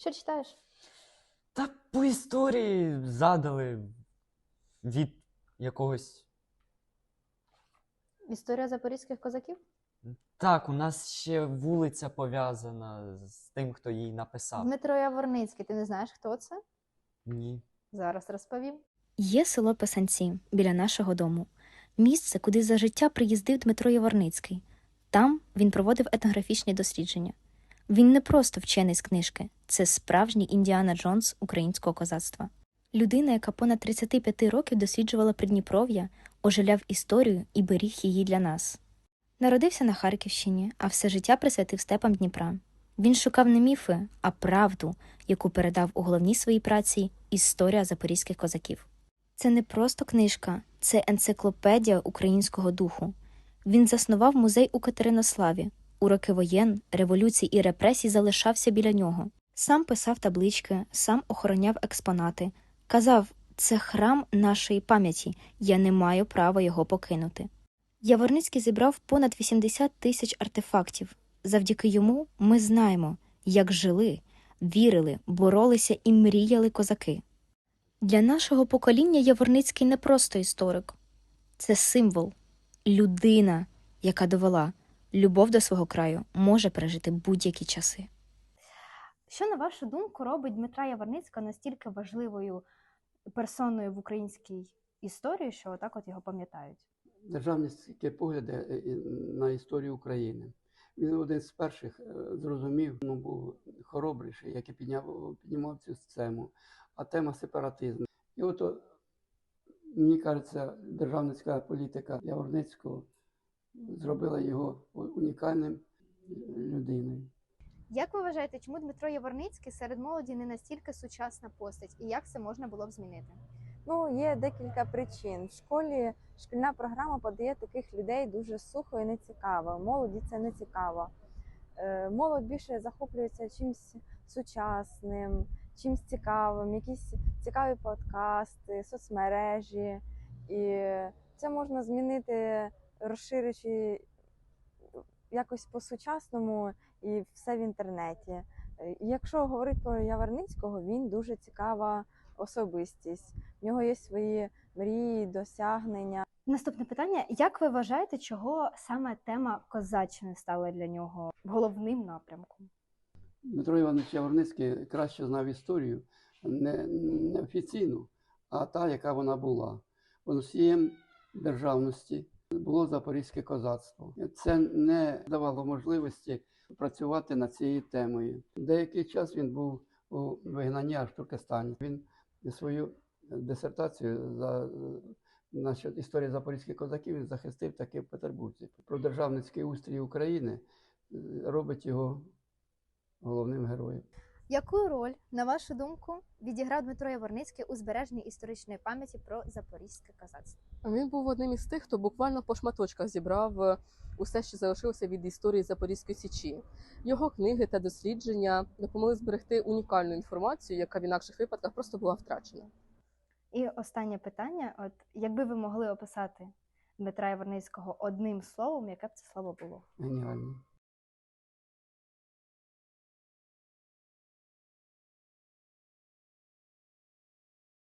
Що читаєш? Та по історії задали від якогось. Історія запорізьких козаків? Так, у нас ще вулиця пов'язана з тим, хто її написав. Дмитро Яворницький. Ти не знаєш, хто це? Ні. Зараз розповім. Є село Писанці біля нашого дому, місце, куди за життя приїздив Дмитро Яворницький. Там він проводив етнографічні дослідження. Він не просто вчений з книжки, це справжній Індіана Джонс українського козацтва. Людина, яка понад 35 років досліджувала Придніпров'я, оживляв історію і беріг її для нас. Народився на Харківщині, а все життя присвятив степам Дніпра. Він шукав не міфи, а правду, яку передав у головній своїй праці Історія запорізьких козаків. Це не просто книжка, це енциклопедія українського духу. Він заснував музей у Катеринославі. У роки воєн, революцій і репресій залишався біля нього. Сам писав таблички, сам охороняв експонати. Казав, це храм нашої пам'яті, я не маю права його покинути. Яворницький зібрав понад 80 тисяч артефактів. Завдяки йому ми знаємо, як жили, вірили, боролися і мріяли козаки. Для нашого покоління Яворницький не просто історик, це символ, людина, яка довела, любов до свого краю може пережити будь-які часи. Що, на вашу думку, робить Дмитра Яворницького настільки важливою персоною в українській історії, що отак от його пам'ятають? державницькі погляди е, на історію України. Він один з перших е, зрозумів, ну був хоробріший, який підняв, піднімав цю тему, а тема сепаратизму. І от, мені кажеться, державницька політика Яворницького зробила його унікальним людиною. Як ви вважаєте, чому Дмитро Яворницький серед молоді не настільки сучасна постать, і як це можна було б змінити? Ну, є декілька причин. В школі шкільна програма подає таких людей дуже сухо і нецікаво. Молоді це не цікаво. Е, Молодь більше захоплюється чимось сучасним, чимось цікавим, якісь цікаві подкасти, соцмережі. І це можна змінити, розширивши якось по-сучасному і все в інтернеті. Е, Якщо говорити про Яворницького, він дуже цікава особистість. В нього є свої мрії, досягнення. Наступне питання: як ви вважаєте, чого саме тема козаччини стала для нього головним напрямком? Дмитро Іванович Яворницький краще знав історію не, не офіційну, а та, яка вона була. Носієм державності було запорізьке козацтво. Це не давало можливості працювати над цією темою. Деякий час він був у вигнанні аж в Туркестані. Він свою дисертацію за насчет історії запорізьких козаків він захистив таки в Петербурзі. Про державницький устрій України е, робить його головним героєм. Яку роль, на вашу думку, відіграв Дмитро Яворницький у збереженні історичної пам'яті про запорізьке козацтво? Він був одним із тих, хто буквально по шматочках зібрав е, усе, що залишилося від історії Запорізької січі. Його книги та дослідження допомогли зберегти унікальну інформацію, яка в інакших випадках просто була втрачена. І останнє питання: от якби ви могли описати Дмитра Яворницького одним словом, яке б це слово було? Геніальний.